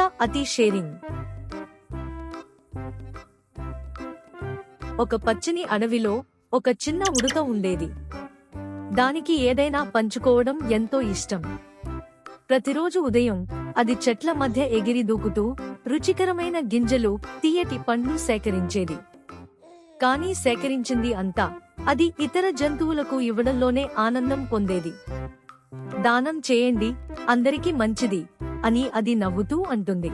అతి షేరింగ్. ఒక పచ్చని అడవిలో ఒక చిన్న ఉడత ఉండేది. దానికి ఏదైనా పంచుకోవడం ఎంతో ఇష్టం. ప్రతిరోజు ఉదయం అది చెట్ల మధ్య ఎగిరి దూకుతూ రుచికరమైన గింజలు తీయటి పండ్లు సేకరించేది. కానీ సేకరించింది అంతా అది ఇతర జంతువులకు ఇవ్వడంలోనే ఆనందం పొందేది. దానం చేయండి అందరికీ మంచిది అని అది నవ్వుతూ అంటుంది.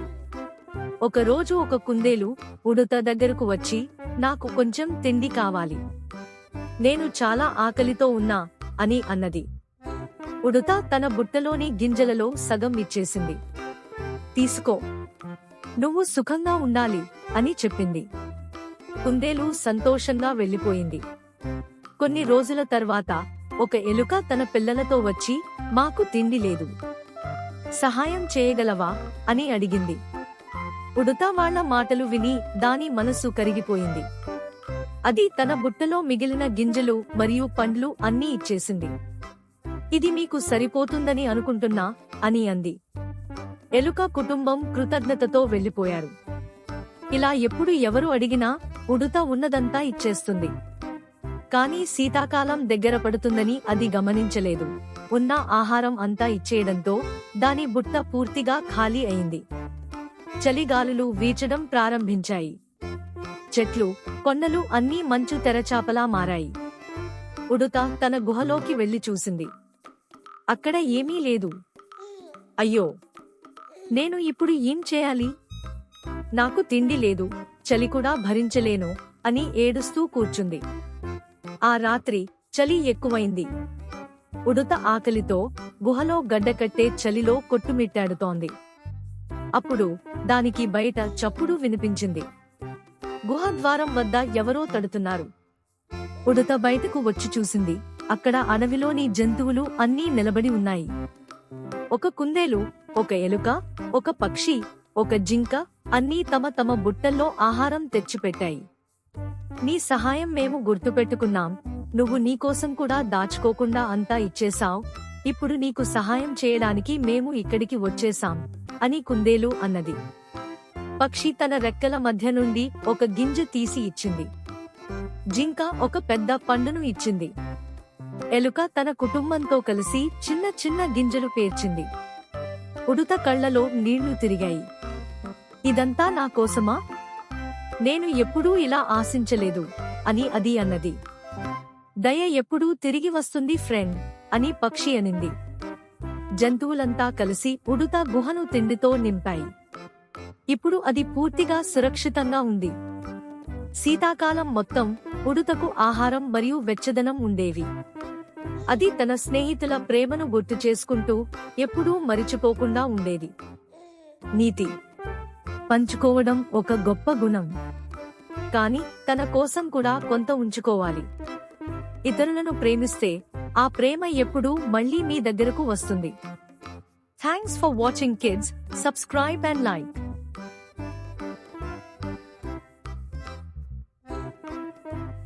ఒకరోజు ఒక కుందేలు ఉడత దగ్గరకు వచ్చి నాకు కొంచెం తిండి కావాలి. నేను చాలా ఆకలితో ఉన్నా అని అన్నది. ఉడత తన బుట్టలోని గింజలలో సగం ఇచ్చేసింది. తీసుకో. నువ్వు సుఖంగా ఉండాలి అని చెప్పింది. కుందేలు సంతోషంగా వెళ్ళిపోయింది. కొన్ని రోజుల తర్వాత ఒక ఎలుక తన పిల్లలతో వచ్చి మాకు తిండి లేదు. సహాయం చేయగలవా? అని అడిగింది. ఉడత వాళ్ళ మాటలు విని దాని మనస్సు కరిగిపోయింది. అది తన బుట్టలో మిగిలిన గింజలు మరియు పండ్లు అన్నీ ఇచ్చేసింది. ఇది మీకు సరిపోతుందని అనుకుంటున్నా? అని అంది. ఎలుక కుటుంబం కృతజ్ఞతతో వెళ్ళిపోయారు ఇలా ఎప్పుడు ఎవరు అడిగినా ఉడుత ఉన్నదంతా ఇచ్చేస్తుంది. కానీ శీతాకాలం దగ్గర పడుతుందని అది గమనించలేదు. ఉన్న ఆహారం అంతా ఇచ్చేయడంతో దాని బుట్ట పూర్తిగా ఖాళీ అయింది. చలిగాలులు వీచడం ప్రారంభించాయి. చెట్లు కొండలు అన్నీ మంచు తెరచాపలా మారాయి. ఉడుత తన గుహలోకి వెళ్ళి చూసింది. అక్కడ ఏమీ లేదు. అయ్యో! నేను ఇప్పుడు ఏం చేయాలి? నాకు తిండి లేదు చలి కూడా భరించలేను అని ఏడుస్తూ కూర్చుంది. ఆ రాత్రి చలి ఎక్కువైంది. ఉడుత ఆకలితో గుహలో గడ్డకట్టే చలిలో కొట్టుమిట్టాడుతోంది. అప్పుడు దానికి బయట చప్పుడు వినిపించింది. గుహ ద్వారం వద్ద ఎవరో తడుతున్నారు. ఉడత బయటకు వచ్చి చూసింది. అక్కడ అడవిలోని జంతువులు అన్నీ నిలబడి ఉన్నాయి. ఒక కుందేలు ఒక ఎలుక ఒక పక్షి ఒక జింక అన్నీ తమ తమ బుట్టల్లో ఆహారం తెచ్చిపెట్టాయి. నీ సహాయం మేము గుర్తుపెట్టుకున్నాం. నువ్వు నీకోసం కూడా దాచుకోకుండా అంతా ఇచ్చేశావు. ఇప్పుడు నీకు సహాయం చేయడానికి మేము ఇక్కడికి వచ్చేశాం అని కుందేలు అన్నది. పక్షి తన రెక్కల మధ్య నుండి ఒక గింజ తీసి ఇచ్చింది. జింక ఒక పెద్ద పండును ఇచ్చింది. ఎలుక తన కుటుంబంతో కలిసి చిన్న చిన్న గింజలు పేర్చింది. ఉడుత కళ్ళలో నీళ్ళు తిరిగాయి. ఇదంతా నా కోసమా? నేను ఎప్పుడూ ఇలా ఆశించలేదు అని అది అన్నది. దయ ఎప్పుడూ తిరిగి వస్తుంది ఫ్రెండ్ అని పక్షి అనింది. జంతువులంతా కలిసి ఉడుత గుహను తిండితో నింపాయి. ఇప్పుడు అది పూర్తిగా సురక్షితంగా ఉంది. శీతాకాలం మొత్తం ఉడుతకు ఆహారం మరియు వెచ్చదనం ఉండేవి. అది తన స్నేహితుల ప్రేమను గుర్తు చేసుకుంటూ ఎప్పుడూ మరిచిపోకుండా ఉండేది. నీతి. పంచుకోవడం ఒక గొప్ప గుణం. కానీ తన కోసం కూడా కొంత ఉంచుకోవాలి. ఇతరులను ప్రేమిస్తే ఆ ప్రేమ ఎప్పుడూ మళ్ళీ మీ దగ్గరకు వస్తుంది. Thanks for watching kids subscribe and like